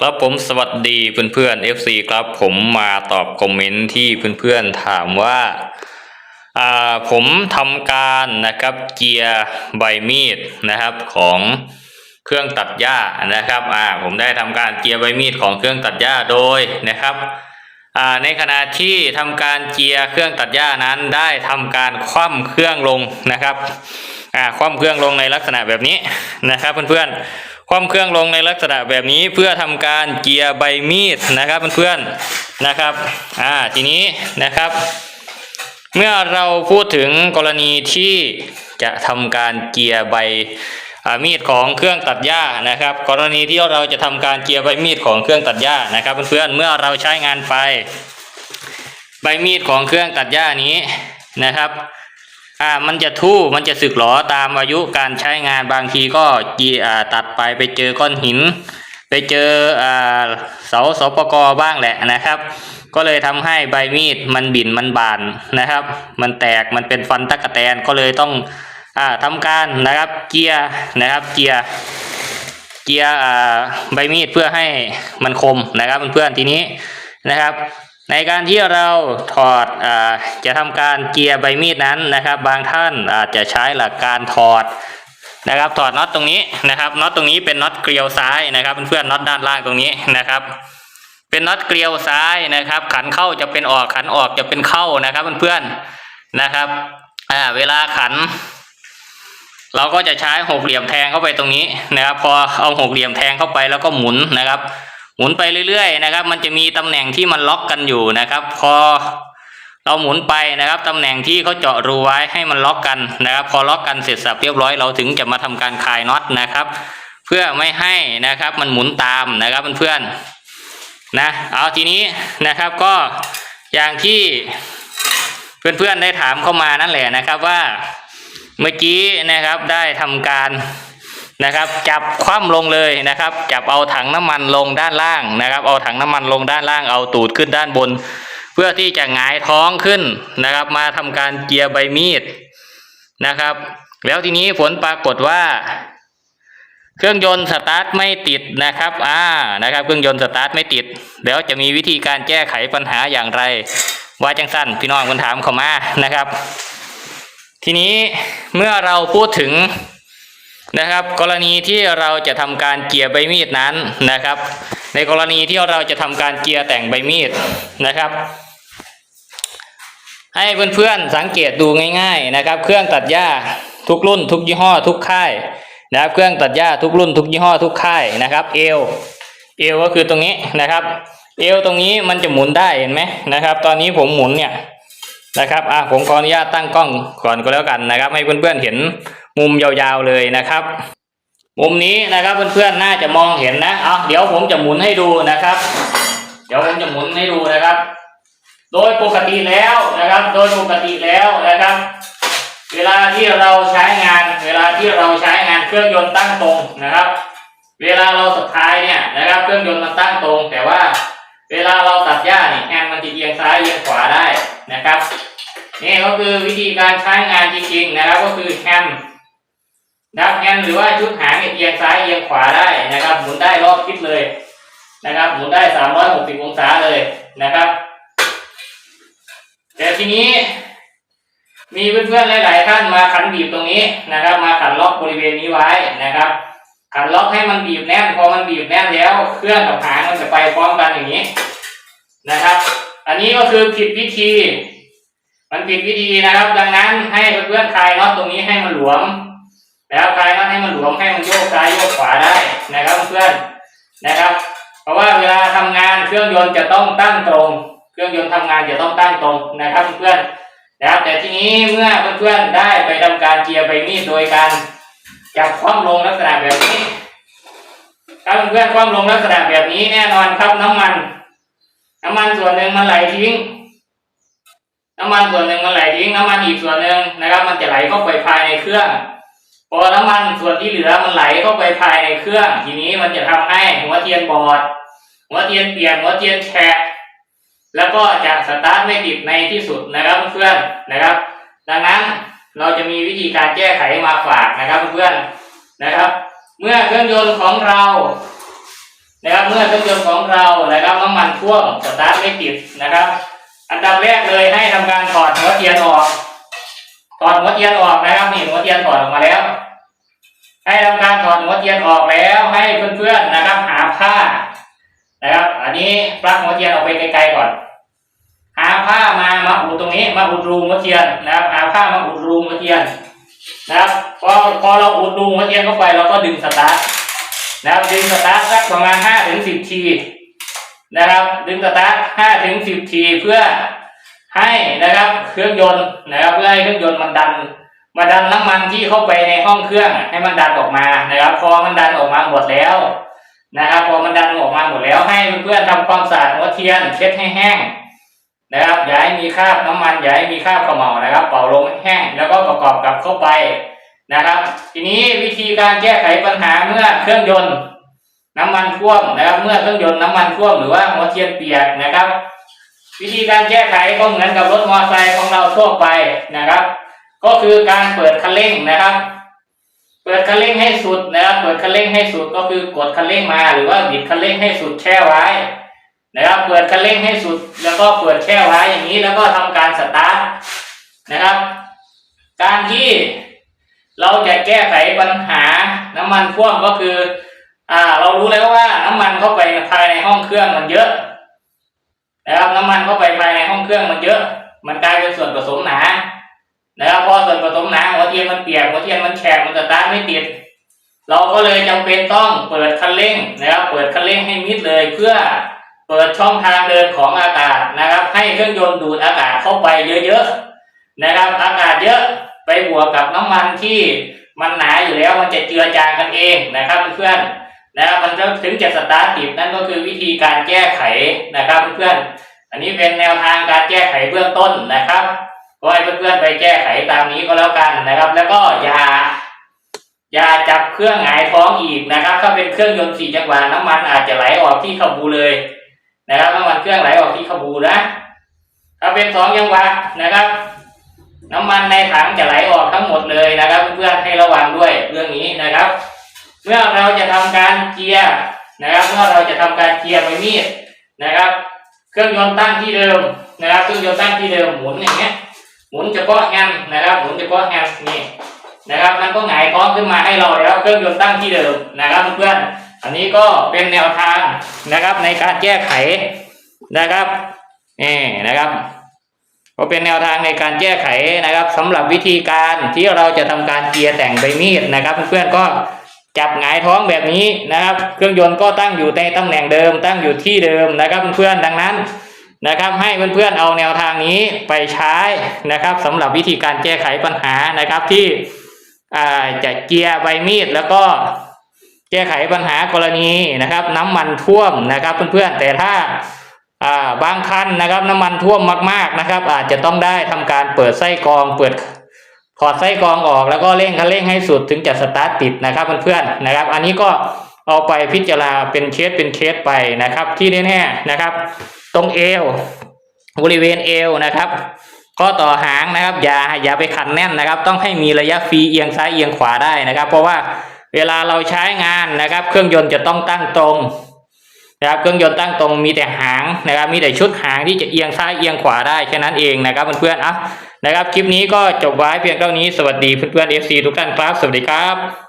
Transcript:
ครับผมสวัสดีเพื่อนๆ FC ครับผมมาตอบคอมเมนต์ที่เพื่อนๆถามว่าอ่าผมทำการนะครับเกียร์ใบมีดนะครับของเครื่องตัดหญ้านะครับอ่าผมได้ทำการเกียร์ใบมีดของเครื่องตัดหญ้าโดยนะครับอ่าในขณะที่ทำการเกียร์เครื่องตัดหญ้านั้นได้ทำการคว่ำเครื่องลงนะครับอ่าคว่ำเครื่องลงในลักษณะแบบนี้นะครับเพื่อนๆ คว่ำเครื่องลงในลักษณะแบบนี้เพื่อทำการเกียร์ใบมีดนะครับเพื่อนๆนะครับอ่าทีนี้นะครับ เมื่อเราพูดถึงกรณีที่จะทำการเกียร์ใบมีดของเครื่องตัดหญ้านะครับ กรณีที่เราจะทำการเกียร์ใบมีดของเครื่องตัดหญ้านะครับเพื่อนๆเมื่อเราใช้งานไป ใบมีดของเครื่องตัดหญ้านี้นะครับ อ่ามันจะทู่มันจะสึกหรอตามอายุการใช้งานบางทีก็กีอ่าตัดไปไปเจอก้อนหิน ไปเจออ่าเสาสปกบ้างแหละนะครับ ก็เลยทำให้ใบมีดมันบิ่นมันบานนะครับ มันแตกมันเป็นฟันตะกะแตนก็เลยต้องอ่าทำการนะครับเกียร์นะครับเกียร์เกียร์อ่าใบมีดเพื่อให้มันคมนะครับเพื่อนๆทีนี้นะครับ ในการที่เราถอดอจะทำการเกียร์ใบมีดนั้นนะครับ บางท่านอาจจะใช้หลักการถอดนะครับ ถอดน็อตตรงนี้นะครับน็อตตรงนี้เป็นน็อตเกลียวซ้ายนะครับเพื่อนๆน็อตด้านล่างตรงนี้นะครับ เป็นน็อตเกลียวซ้ายนะครับ ขันเข้าจะเป็นออกขันออกจะเป็นเข้านะครับเพื่อนๆนะครับอ่าเวลาขัน เราก็จะใช้หกเหลี่ยมแทงเข้าไปตรงนี้นะครับ พอเอาหกเหลี่ยมแทงเข้าไปแล้วก็หมุนนะครับ หมุนไปเรื่อยๆนะครับ มันจะมีตำแหน่งที่มันล็อกกันอยู่นะครับ พอเราหมุนไปนะครับตำแหน่งที่เขาเจาะรูไว้ให้มันล็อกกันนะครับ พอล็อกกันเสร็จสับเรียบร้อยเราถึงจะมาทำการคลายน็อตนะครับ เพื่อไม่ให้นะครับมันหมุนตามนะครับเพื่อนๆนะเอาทีนี้นะครับก็อย่างที่เพื่อนๆได้ถามเข้ามานั่นแหละนะครับว่าเมื่อกี้นะครับได้ทำการ นะครับ จับคว่ำลงเลยนะครับ จับเอาถังน้ำมันลงด้านล่างนะครับ เอาถังน้ำมันลงด้านล่างเอาตูดขึ้นด้านบน เพื่อที่จะหงายท้องขึ้นนะครับ มาทำการเกียร์ใบมีดนะครับ แล้วทีนี้ผลปรากฏว่า เครื่องยนต์สตาร์ทไม่ติดนะครับอ่านะครับ เครื่องยนต์สตาร์ทไม่ติดเดี๋ยวจะมีวิธีการแก้ไขปัญหาอย่างไรว่าจังสั้นพี่น้องคนถามเข้ามานะครับ ทีนี้เมื่อเราพูดถึง นะครับ กรณีที่เราจะทำการเกียร์ใบมีดนั้นนะครับ ในกรณีที่เราจะทำการเกียร์แต่งใบมีดนะครับ ให้เพื่อนๆสังเกตดูง่าย ๆนะครับ เครื่องตัดหญ้าทุกรุ่น ทุกยี่ห้อ ทุกค่ายนะครับ เครื่องตัดหญ้าทุกรุ่น ทุกยี่ห้อทุกค่ายนะครับเอวเอวก็คือตรงนี้นะครับ เอวตรงนี้มันจะหมุนได้เห็นไหมนะครับ ตอนนี้ผมหมุนเนี่ยนะครับอะผมขออนุญาตตั้งกล้องก่อนก็แล้วกันนะครับ ให้เพื่อนๆเห็น มุมยาวๆเลยนะครับ มุมนี้นะครับเพื่อนๆน่าจะมองเห็นนะเอาเดี๋ยวผมจะหมุนให้ดูนะครับ เดี๋ยวผมจะหมุนให้ดูนะครับ โดยปกติแล้วนะครับ โดยปกติแล้วนะครับ เวลาที่เราใช้งาน เวลาที่เราใช้งานเครื่องยนต์ตั้งตรงนะครับ เวลาเราสตาร์ทเนี่ยนะครับ เครื่องยนต์มันตั้งตรง แต่ว่าเวลาเราตัดหญ้าเนี่ยแฮนมันจะเอียงซ้ายเอียงขวาได้นะครับนี่ก็คือวิธีการใช้งานจริงๆนะครับก็คือแฮน นะครับแฮนหรือว่าชุดหางเนี่ยเอียงซ้ายเอียงขวาได้นะครับหมุนได้รอบทิศเลยนะครับหมุนได้สามร้อยหกสิบองศาเลยนะครับ แต่ทีนี้ มีเพื่อนๆหลาย ๆ ท่านมาขันบีบตรงนี้นะครับ มาขันล็อกบริเวณนี้ไว้นะครับ ขันล็อกให้มันบีบแน่นพอมันบีบแน่นแล้ว เครื่องกับหางมันจะไปพร้อมกันอย่างนี้นะครับ อันนี้ก็คือผิดวิธี มันผิดวิธีนะครับ ดังนั้นให้เพื่อนๆคลายน็อตตรงนี้ให้มันหลวม นะครับคลายน็อตให้มันหลวมให้มันโยกซ้ายโยกขวาได้นะครับเพื่อนนะครับ เพราะว่าเวลาทำงานเครื่องยนต์จะต้องตั้งตรง เครื่องยนต์ทำงานจะต้องตั้งตรงนะครับเพื่อนนะครับแต่ทีนี้เมื่อเพื่อนๆได้ไปทำการเจียร์ใบมีดโดยการจับคว่ำลงลักษณะแบบนี้ถ้าเพื่อนคว่ำลงลักษณะแบบนี้แน่นอนครับน้ำมัน น้ำมันส่วนหนึ่งมันไหลทิ้ง น้ำมันส่วนหนึ่งมันไหลทิ้ง น้ำมันอีกส่วนหนึ่งนะครับ มันจะไหลเข้าไปภายในเครื่อง พอน้ำมันส่วนที่เหลือมันไหลเข้าไปภายในเครื่อง ทีนี้มันจะทำให้หัวเทียนบอด หัวเทียนเปียกหัวเทียนแฉะแล้วก็จะสตาร์ทไม่ติดในที่สุดนะครับเพื่อนนะครับ ดังนั้นเราจะมีวิธีการแก้ไขมาฝากนะครับเพื่อนนะครับ เมื่อเครื่องยนต์ของเรานะครับเมื่อเครื่องยนต์ของเรานะครับน้ำมันท่วมสตาร์ทไม่ติดนะครับ อันดับแรกเลยให้ทำการถอดหัวเทียนออก ถอดหัวเทียนออกนะครับนี่หัวเทียนถอดออกมาแล้ว ให้ทำการถอดหัวเทียนออกแล้วให้เพื่อนๆนะครับ หาผ้านะครับ อันนี้ปลั๊กหัวเทียนออกไปไกลๆก่อน หาผ้ามามาอุดตรงนี้มาอุดรูหัวเทียนนะครับหาผ้ามาอุดรูหัวเทียนนะครับพอพอเราอุดรูหัวเทียนเข้าไปเราก็ดึงสตาร์ทนะครับดึงสตาร์ทสักประมาณห้าถึงสิบทีนะครับ ดึงสตาร์ทห้าถึงสิบทีเพื่อ ให้นะครับเครื่องยนต์นะครับเพื่อให้เครื่องยนต์มันดัน มาดันน้ำมันที่เข้าไปในห้องเครื่องให้มันดันออกมานะครับ พอมันดันออกมาหมดแล้วนะครับ พอมันดันออกมาหมดแล้วให้เพื่อนๆทำความสะอาดหัวเทียนเช็ดให้แห้งนะครับอย่าให้มีคราบน้ำมันอย่าให้มีคราบเขม่านะครับ เป่าลมให้แห้งแล้วก็ประกอบกับเข้าไปนะครับ ทีนี้วิธีการแก้ไขปัญหาเมื่อเครื่องยนต์ น้ำมันท่วมนะครับ เมื่อเครื่องยนต์น้ำมันท่วมหรือว่าหัวเทียนเปียกนะครับ วิธีการแก้ไขก็เหมือนกับรถมอเตอร์ไซค์ของเราทั่วไปนะครับ ก็คือการเปิดคันเร่งนะครับ เปิดคันเร่งให้สุดนะครับเปิดคันเร่งให้สุดก็คือกดคันเร่งมา หรือว่าบิดคันเร่งให้สุดแช่ไว้นะครับ เปิดคันเร่งให้สุด แล้วก็เปิดแช่ไว้อย่างนี้แล้วก็ทำการสตาร์ทนะครับ การที่เราจะแก้ไขปัญหาน้ำมันท่วมก็คือ อ่า เรารู้แล้วว่าน้ำมันเข้าไปภายในห้องเครื่องมันเยอะ นะครับน้ำมันเข้าไปภายในห้องเครื่องมันเยอะ มันกลายเป็นส่วนผสมหนานะครับพอส่วนผสมหนาหัวเทียนมันเปียกหัวเทียนมันแฉกมันสตาร์ทไม่ติด เราก็เลยจำเป็นต้องเปิดคันเร่งนะครับเปิดคันเร่งให้มิดเลยเพื่อเปิดช่องทางเดินของอากาศนะครับ ให้เครื่องยนต์ดูดอากาศเข้าไปเยอะๆนะครับ อากาศเยอะไปบวกกับน้ำมันที่มันหนาอยู่แล้วมันจะเจือจางกันเองนะครับเพื่อนๆ นะครับมันจะถึงจะสตาร์ทติดนั่นก็คือวิธีการแก้ไขนะครับเพื่อนๆอันนี้เป็นแนวทางการแก้ไขเบื้องต้นนะครับก็ให้เพื่อนๆไปแก้ไขตามนี้ก็แล้วกันนะครับ แล้วก็อย่าอย่าจับเครื่องหงายท้องอีกนะครับ ถ้าเป็นเครื่องยนต์สี่จังหวะน้ำมันอาจจะไหลออกที่ขบูเลยนะครับน้ำมันเครื่องไหลออกที่ขบูนะ ถ้าเป็นสองจังหวะนะครับ น้ำมันในถังจะไหลออกทั้งหมดเลยนะครับ เพื่อนๆให้ระวังด้วยเรื่องนี้นะครับ เมื่อเราจะทำการเกียร์นะครับเมื่อเราจะทำการเกียร์ใบมีดนะครับ เครื่องยนต์ตั้งที่เดิมนะครับ เครื่องยนต์ตั้งที่เดิมหมุนอย่างเงี้ยหมุนเฉพาะแฮนนะครับหมุนเฉพาะแฮนด์นี่นะครับมันก็หงายท้องขึ้นมาให้เราแล้วเครื่องยนต์ตั้งที่เดิมนะครับเพื่อนอันนี้ก็เป็นแนวทางนะครับในการแก้ไขนะครับนี่นะครับ ก็เป็นแนวทางในการแก้ไขนะครับสำหรับวิธีการที่เราจะทำการเกียร์แต่งใบมีดนะครับ เพื่อนๆก็ จับหงายท้องแบบนี้นะครับ เครื่องยนต์ก็ตั้งอยู่ในตำแหน่งเดิม ตั้งอยู่ที่เดิมนะครับเพื่อนๆดังนั้นนะครับ ให้เพื่อนๆเอาแนวทางนี้ไปใช้นะครับสำหรับวิธีการแก้ไขปัญหานะครับที่จะเกียร์ใบมีดแล้วก็แก้ไขปัญหากรณีนะครับ น้ำมันท่วมนะครับเพื่อนๆแต่ถ้าอ่าบางคันนะครับน้ำมันท่วมมากๆนะครับ อาจจะต้องได้ทำการเปิดไส้กรองเปิด ถอดไส้กรองออกแล้วก็เร่งคันเร่งให้สุดถึงจะสตาร์ทติดนะครับเพื่อนๆนะครับ อันนี้ก็เอาไปพิจารณาเป็นเคสเป็นเคสไปนะครับ ที่แน่ๆนะครับ ตรงเอวบริเวณเอวนะครับก็ต่อหางนะครับอย่าอย่าไปขันแน่นนะครับ ต้องให้มีระยะฟรีเอียงซ้ายเอียงขวาได้นะครับ เพราะว่าเวลาเราใช้งานนะครับ เครื่องยนต์จะต้องตั้งตรงนะครับเครื่องยนต์ตั้งตรงมีแต่หางนะครับ มีแต่ชุดหางที่จะเอียงซ้ายเอียงขวาได้แค่นั้นเองนะครับเพื่อนๆอะ นะครับ คลิปนี้ก็จบไว้เพียงเท่านี้ สวัสดีเพื่อนเพื่อนเอฟซีทุกท่านครับ สวัสดีครับ